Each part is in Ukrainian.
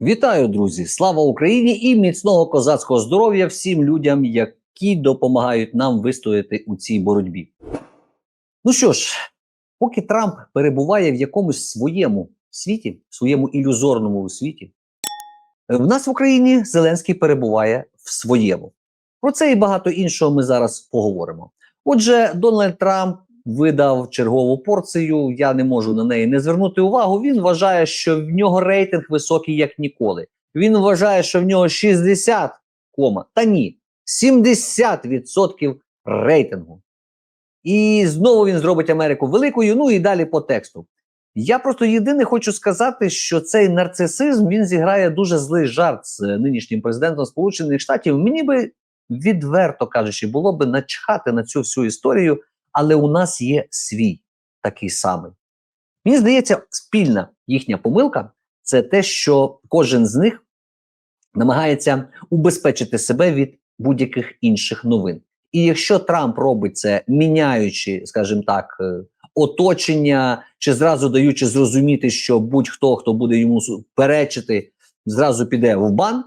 Вітаю, друзі! Слава Україні і міцного козацького здоров'я всім людям, які допомагають нам вистояти у цій боротьбі. Ну що ж, поки Трамп перебуває в якомусь своєму світі, своєму ілюзорному світі, е, в нас в Україні Зеленський перебуває в своєму. Про це і багато іншого ми зараз поговоримо. Отже, Дональд Трамп видав чергову порцію. Я не можу на неї не звернути увагу. Він вважає, що в нього рейтинг високий як ніколи. Він вважає, що в нього 60 кома. Та ні, 70% рейтингу. І знову він зробить Америку великою. Ну і далі по тексту. Я просто єдине хочу сказати, що цей нарцисизм він зіграє дуже злий жарт з нинішнім президентом Сполучених Штатів. Мені би відверто кажучи, було би начхати на цю всю історію, але у нас є свій такий самий. Мені здається, спільна їхня помилка це те, що кожен з них намагається убезпечити себе від будь-яких інших новин. І якщо Трамп робить це, міняючи, скажімо так, е, оточення, чи зразу даючи зрозуміти, що будь-хто, хто буде йому перечити, зразу піде в бан,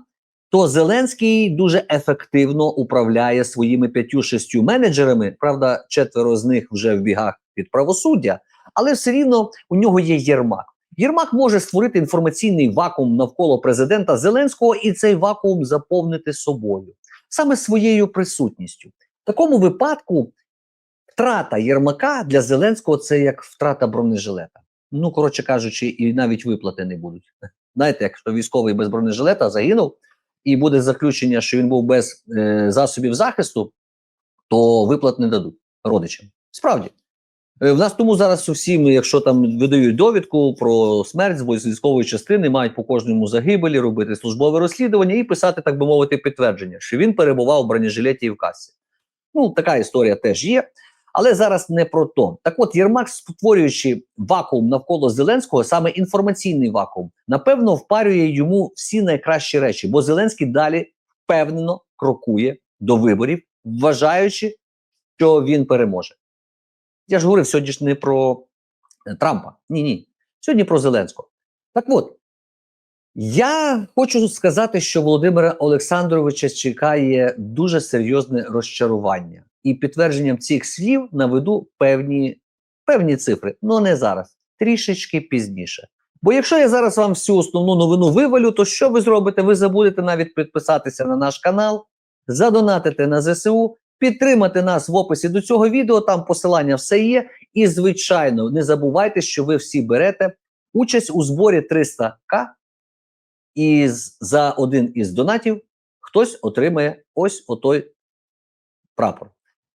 то Зеленський дуже ефективно управляє своїми п'ятю-шестю менеджерами. Правда, четверо з них вже в бігах під правосуддя, але все рівно у нього є Єрмак. Єрмак може створити інформаційний вакуум навколо президента Зеленського і цей вакуум заповнити собою, саме своєю присутністю. В такому випадку втрата Єрмака для Зеленського це як втрата бронежилета. Ну, коротше кажучи, і навіть виплати не будуть. Знаєте, якщо військовий без бронежилета загинув, і буде заключення, що він був без е, засобів захисту, то виплат не дадуть родичам. Справді. Е, в нас тому зараз усі ми, якщо там видають довідку про смерть з військової частини, мають по кожному загибелі робити службове розслідування і писати, так би мовити, підтвердження, що він перебував в бронежилеті і в касі. Ну, така історія теж є. Але зараз не про то. Так от Єрмак, створюючи вакуум навколо Зеленського, саме інформаційний вакуум, напевно, впарює йому всі найкращі речі, бо Зеленський далі впевнено крокує до виборів, вважаючи, що він переможе. Я ж говорив сьогодні ж не про е, Трампа. Ні, ні. Сьогодні про Зеленського. Так от, я хочу сказати, що Володимира Олександровича чекає дуже серйозне розчарування. І підтвердженням цих слів наведу певні певні цифри, але не зараз, трішечки пізніше. Бо якщо я зараз вам всю основну новину вивалю, то що ви зробите? Ви забудете навіть підписатися на наш канал, задонатити на ЗСУ, підтримати нас в описі до цього відео, там посилання все є. І, звичайно, не забувайте, що ви всі берете участь у зборі 300к, і за один із донатів хтось отримає ось отой прапор.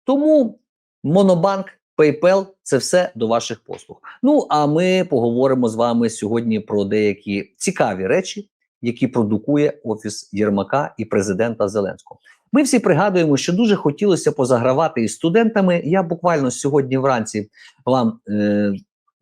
Тому Монобанк, PayPal – це все до ваших послуг. Ну а ми поговоримо з вами сьогодні про деякі цікаві речі, які продукує офіс Єрмака і президента Зеленського. Ми всі пригадуємо, що дуже хотілося позагравати із студентами. Я буквально сьогодні вранці вам е,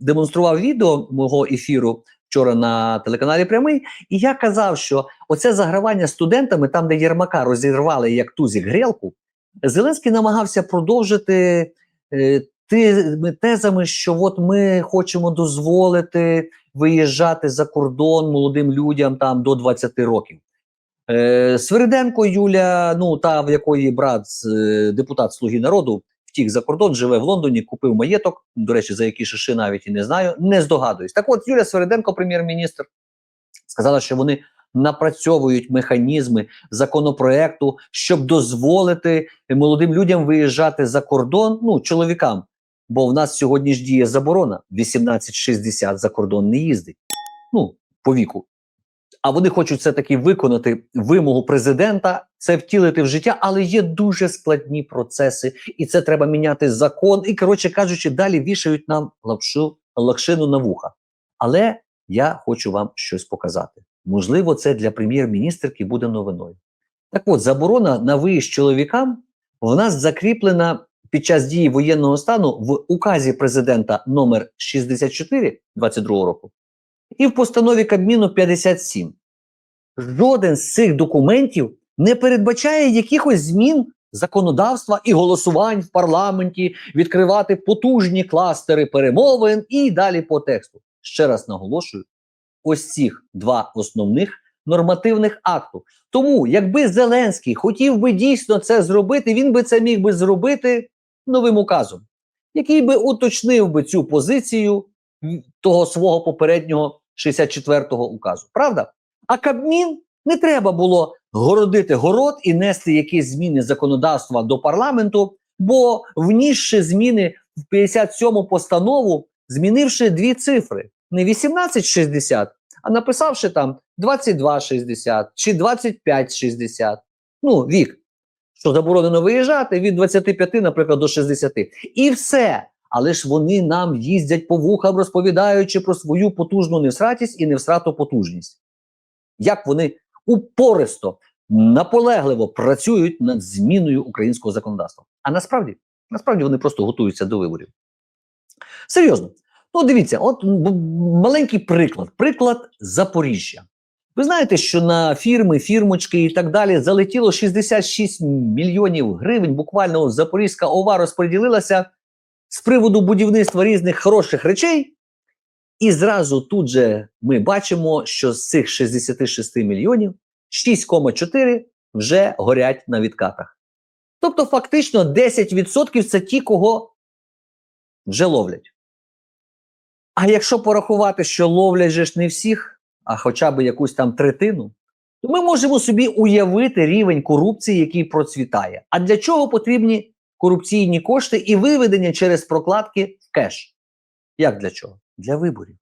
демонстрував відео мого ефіру. Вчора на телеканалі Прямий, і я казав, що оце загравання студентами, там де Єрмака розірвали як тузік грілку, Зеленський намагався продовжити е, тими тезами, що от ми хочемо дозволити виїжджати за кордон молодим людям там до 20 років. Е, Свириденко Юля, ну та в якої брат е, депутат Слуги народу втік за кордон, живе в Лондоні, купив маєток. До речі, за які шиши навіть і не знаю, не здогадуюсь. Так, от Юля Свириденко, прем'єр-міністр, сказала, що вони напрацьовують механізми законопроекту, щоб дозволити молодим людям виїжджати за кордон, ну чоловікам. Бо в нас сьогодні ж діє заборона 18-60 за кордон не їздить. Ну, по віку. А вони хочуть все таки виконати вимогу президента, це втілити в життя, але є дуже складні процеси, і це треба міняти закон. І коротше кажучи, далі вішають нам лапшу лакшину на вуха. Але я хочу вам щось показати. Можливо, це для прем'єр-міністрки буде новиною. Так от, заборона на виїзд чоловікам в нас закріплена під час дії воєнного стану в указі президента номер 64 22 року і в постанові Кабміну 57. Жоден з цих документів не передбачає якихось змін законодавства і голосувань в парламенті, відкривати потужні кластери перемовин і далі по тексту. Ще раз наголошую: ось цих два основних нормативних актів. Тому, якби Зеленський хотів би дійсно це зробити, він би це міг би зробити новим указом, який би уточнив би цю позицію того свого попереднього 64-го указу. Правда? А Кабмін не треба було городити город і нести якісь зміни законодавства до парламенту, бо внісши зміни в 57-му постанову, змінивши дві цифри: не 1860, а написавши там 2260 чи 2560. Ну, вік, що заборонено виїжджати від 25, наприклад, до 60. І все. Але ж вони нам їздять по вухам, розповідаючи про свою потужну невсратість і невсрату потужність. Як вони упористо, наполегливо працюють над зміною українського законодавства. А насправді, насправді вони просто готуються до виборів. Серйозно. Ну, дивіться, от маленький приклад. Приклад Запоріжжя. Ви знаєте, що на фірми, фірмочки і так далі залетіло 66 мільйонів гривень. Буквально Запорізька ОВА розподілилася з приводу будівництва різних хороших речей. І зразу тут же ми бачимо, що з цих 66 мільйонів 6,4 вже горять на відкатах. Тобто, фактично, 10% це ті, кого вже ловлять. А якщо порахувати, що ловлять же ж не всіх, а хоча б якусь там третину, то ми можемо собі уявити рівень корупції, який процвітає. А для чого потрібні корупційні кошти і виведення через прокладки в кеш? Як для чого? Для виборів.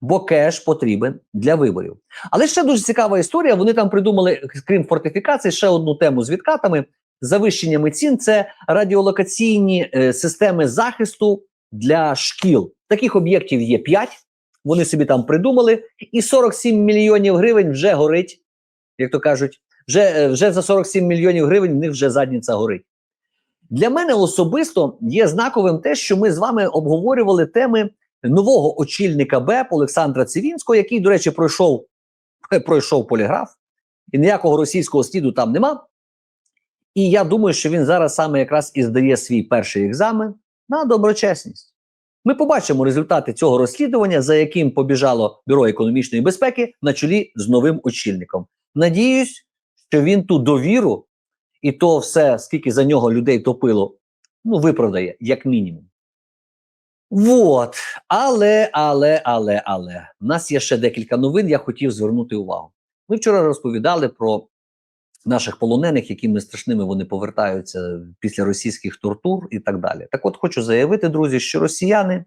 Бо кеш потрібен для виборів. Але ще дуже цікава історія. Вони там придумали, крім фортифікації, ще одну тему з відкатами, завищеннями цін. Це радіолокаційні е, системи захисту для шкіл. Таких об'єктів є 5. Вони собі там придумали, і 47 мільйонів гривень вже горить, як то кажуть, вже, е, вже за 47 мільйонів гривень в них вже задниця горить. Для мене особисто є знаковим те, що ми з вами обговорювали теми нового очільника БЕП Олександра Цивінського, який, до речі, пройшов, пройшов поліграф, і ніякого російського сліду там нема. І я думаю, що він зараз саме якраз і здає свій перший екзамен на доброчесність. Ми побачимо результати цього розслідування, за яким побіжало Бюро економічної безпеки на чолі з новим очільником. Надіюсь, що він ту довіру і то все, скільки за нього людей топило, ну, виправдає, як мінімум. Вот. Але, але, але, але. У нас є ще декілька новин, я хотів звернути увагу. Ми вчора розповідали про наших полонених, якими страшними вони повертаються після російських тортур і так далі. Так от хочу заявити, друзі, що росіяни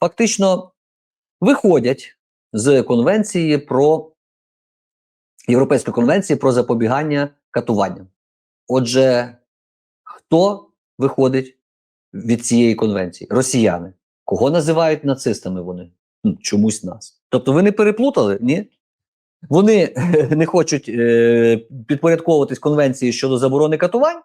фактично виходять з конвенції про Європейської конвенції про запобігання катуванням. Отже, хто виходить від цієї конвенції? Росіяни. Кого називають нацистами вони? Чомусь нас. Тобто ви не переплутали? Ні? Вони не хочуть е, підпорядковуватись конвенції щодо заборони катувань,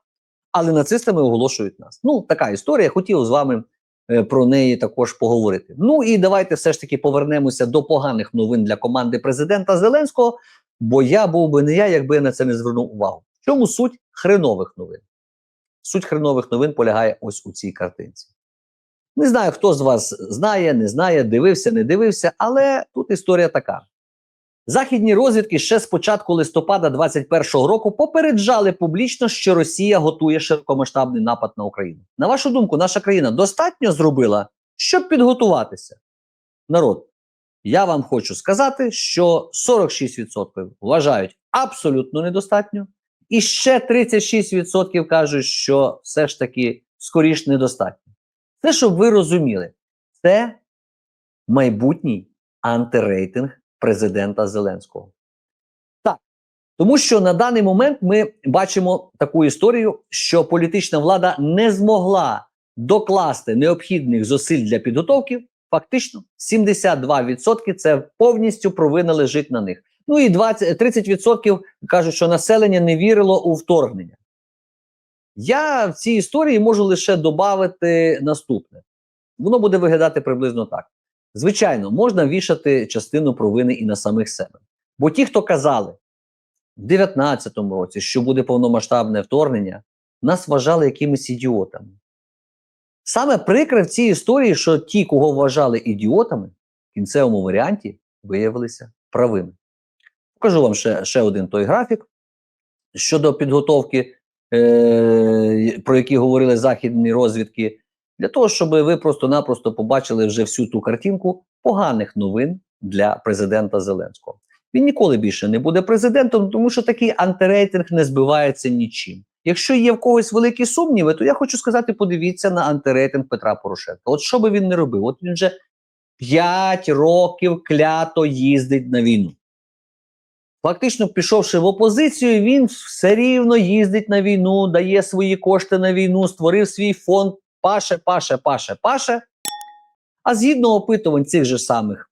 але нацистами оголошують нас. Ну, така історія. Хотів з вами е, про неї також поговорити. Ну і давайте все ж таки повернемося до поганих новин для команди президента Зеленського, бо я був би не я, якби я на це не звернув увагу. В чому суть хренових новин? Суть хренових новин полягає ось у цій картинці. Не знаю, хто з вас знає, не знає, дивився, не дивився, але тут історія така. Західні розвідки ще з початку листопада 2021 року попереджали публічно, що Росія готує широкомасштабний напад на Україну. На вашу думку, наша країна достатньо зробила, щоб підготуватися? Народ, я вам хочу сказати, що 46% вважають абсолютно недостатньо, і ще 36% кажуть, що все ж таки скоріш недостатньо. Це щоб ви розуміли, це майбутній антирейтинг президента Зеленського. Так, тому що на даний момент ми бачимо таку історію, що політична влада не змогла докласти необхідних зусиль для підготовки. Фактично, 72% це повністю провина лежить на них. Ну і 20, 30% кажуть, що населення не вірило у вторгнення. Я в цій історії можу лише додати наступне. Воно буде виглядати приблизно так. Звичайно, можна вішати частину провини і на самих себе. Бо ті, хто казали в 2019 році, що буде повномасштабне вторгнення, нас вважали якимись ідіотами. Саме прикре в цій історії, що ті, кого вважали ідіотами, в кінцевому варіанті виявилися правими. Покажу вам ще, ще один той графік щодо підготовки, е, про які говорили західні розвідки, для того, щоб ви просто-напросто побачили вже всю ту картинку поганих новин для президента Зеленського. Він ніколи більше не буде президентом, тому що такий антирейтинг не збивається нічим. Якщо є в когось великі сумніви, то я хочу сказати: подивіться на антирейтинг Петра Порошенка. От що би він не робив, от він вже 5 років клято їздить на війну. Фактично, пішовши в опозицію, він все рівно їздить на війну, дає свої кошти на війну, створив свій фонд, паше, паше, паше, паше. А згідно опитувань цих же самих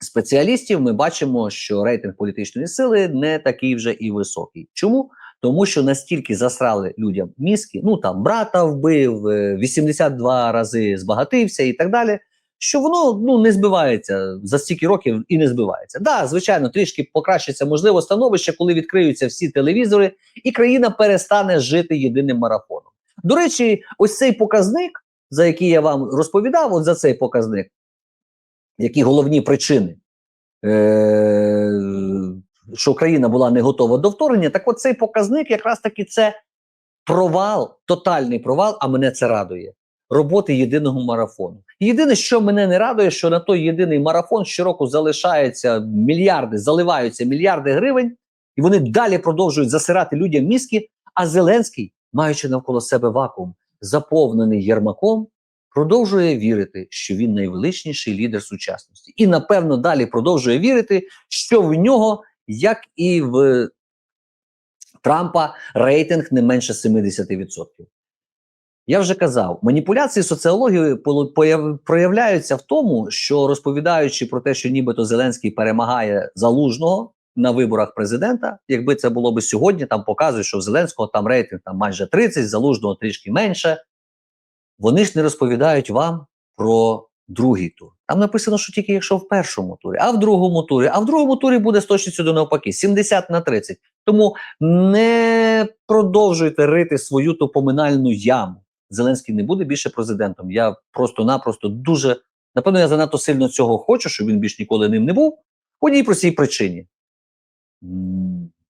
спеціалістів, ми бачимо, що рейтинг політичної сили не такий вже і високий. Чому? Тому що настільки засрали людям мізки, ну там брата вбив, е, 82 рази збагатився і так далі. Що воно ну не збивається за стільки років і не збивається. Да, звичайно, трішки покращиться можливо становище, коли відкриються всі телевізори, і країна перестане жити єдиним марафоном. До речі, ось цей показник, за який я вам розповідав, от за цей показник, які головні причини, е- що країна була не готова до вторгнення, так от цей показник якраз таки це провал, тотальний провал, а мене це радує. Роботи єдиного марафону. Єдине, що мене не радує, що на той єдиний марафон щороку залишаються мільярди, заливаються мільярди гривень, і вони далі продовжують засирати людям мізки. А Зеленський, маючи навколо себе вакуум, заповнений Єрмаком, продовжує вірити, що він найвеличніший лідер сучасності. І, напевно, далі продовжує вірити, що в нього, як і в Трампа, рейтинг не менше 70%. Я вже казав, маніпуляції соціології проявляються в тому, що розповідаючи про те, що нібито Зеленський перемагає залужного на виборах президента, якби це було би сьогодні, там показують, що в Зеленського там рейтинг там майже 30, залужного трішки менше. Вони ж не розповідають вам про другий тур. Там написано, що тільки якщо в першому турі, а в другому турі, а в другому турі буде з точністю до навпаки 70 на 30. Тому не продовжуйте рити свою топоминальну яму. Зеленський не буде більше президентом. Я просто-напросто дуже напевно, я занадто сильно цього хочу, щоб він більш ніколи ним не був. По одній простій причині.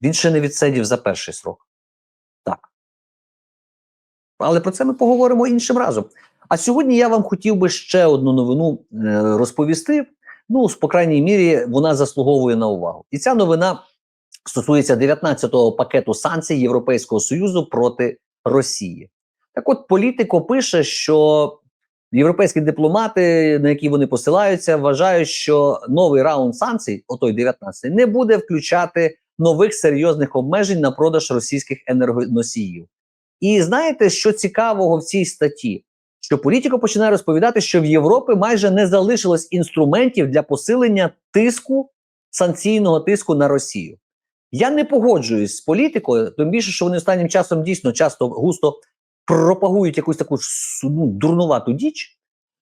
Він ще не відсидів за перший срок. Так. Але про це ми поговоримо іншим разом. А сьогодні я вам хотів би ще одну новину е, розповісти. Ну, по крайній мірі, вона заслуговує на увагу. І ця новина стосується 19-го пакету санкцій Європейського Союзу проти Росії. Так от політико пише, що європейські дипломати, на які вони посилаються, вважають, що новий раунд санкцій, отой 19, не буде включати нових серйозних обмежень на продаж російських енергоносіїв. І знаєте, що цікавого в цій статті? Що політико починає розповідати, що в Європі майже не залишилось інструментів для посилення тиску санкційного тиску на Росію. Я не погоджуюсь з політикою, тим більше, що вони останнім часом дійсно часто густо пропагують якусь таку ну, дурнувату діч.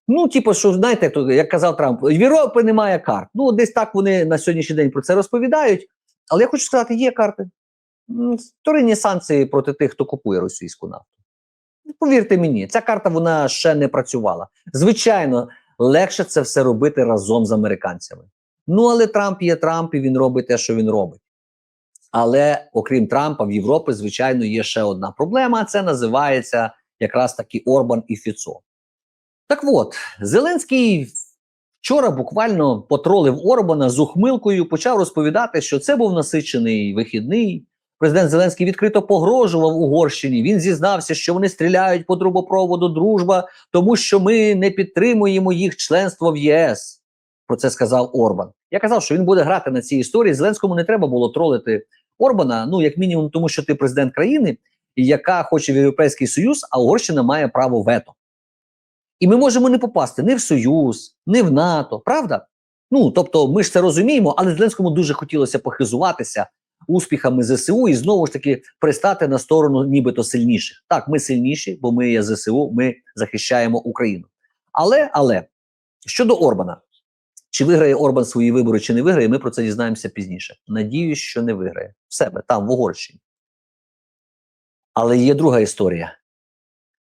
Ну, типу, що знаєте, як казав Трамп, в Європи немає карт. Ну, десь так вони на сьогоднішній день про це розповідають. Але я хочу сказати, є карти. Вторинні санкції проти тих, хто купує російську нафту. Повірте мені, ця карта вона ще не працювала. Звичайно, легше це все робити разом з американцями. Ну, але Трамп є Трамп, і він робить те, що він робить. Але окрім Трампа, в Європі, звичайно, є ще одна проблема. Це називається якраз таки Орбан і Фіцо. Так от, Зеленський вчора буквально потролив Орбана з ухмилкою, почав розповідати, що це був насичений вихідний. Президент Зеленський відкрито погрожував Угорщині. Він зізнався, що вони стріляють по трубопроводу дружба, тому що ми не підтримуємо їх членство в ЄС. Про це сказав Орбан. Я казав, що він буде грати на цій історії. Зеленському не треба було тролити Орбана, ну як мінімум, тому що ти президент країни, яка хоче в Європейський Союз, а Угорщина має право вето. І ми можемо не попасти ні в Союз, ні в НАТО, правда? Ну тобто, ми ж це розуміємо, але Зеленському дуже хотілося похизуватися успіхами ЗСУ і знову ж таки пристати на сторону, нібито сильніших. Так, ми сильніші, бо ми є ЗСУ, ми захищаємо Україну. Але але щодо Орбана, чи виграє Орбан свої вибори, чи не виграє, ми про це дізнаємося пізніше. Надіюсь, що не виграє в себе там, в Угорщині. Але є друга історія.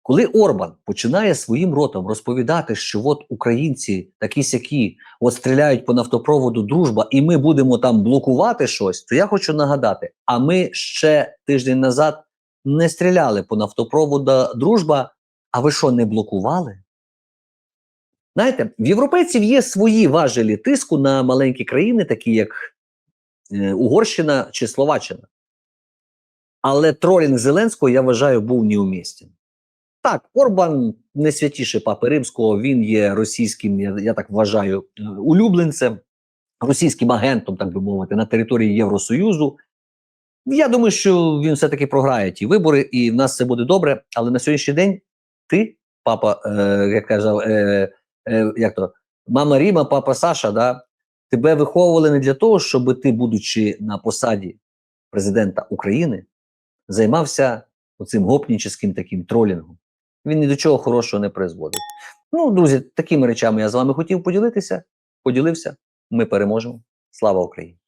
Коли Орбан починає своїм ротом розповідати, що от українці такі сякі, от стріляють по нафтопроводу дружба, і ми будемо там блокувати щось, то я хочу нагадати: а ми ще тиждень назад не стріляли по нафтопроводу дружба. А ви що, не блокували? Знаєте, в європейців є свої важелі тиску на маленькі країни, такі як е, Угорщина чи Словаччина. Але тролінг Зеленського, я вважаю, був неумістен. Так, Орбан не святіше Папи Римського, він є російським, я, я так вважаю, е, улюбленцем, російським агентом, так би мовити, на території Євросоюзу. Я думаю, що він все-таки програє ті вибори, і в нас все буде добре. Але на сьогоднішній день ти, папа, е, як казав, е, е, як то, мама Ріма, папа Саша, да, тебе виховували не для того, щоб ти, будучи на посаді президента України, займався оцим гопніческим таким тролінгом. Він ні до чого хорошого не призводить. Ну, друзі, такими речами я з вами хотів поділитися. Поділився. Ми переможемо. Слава Україні!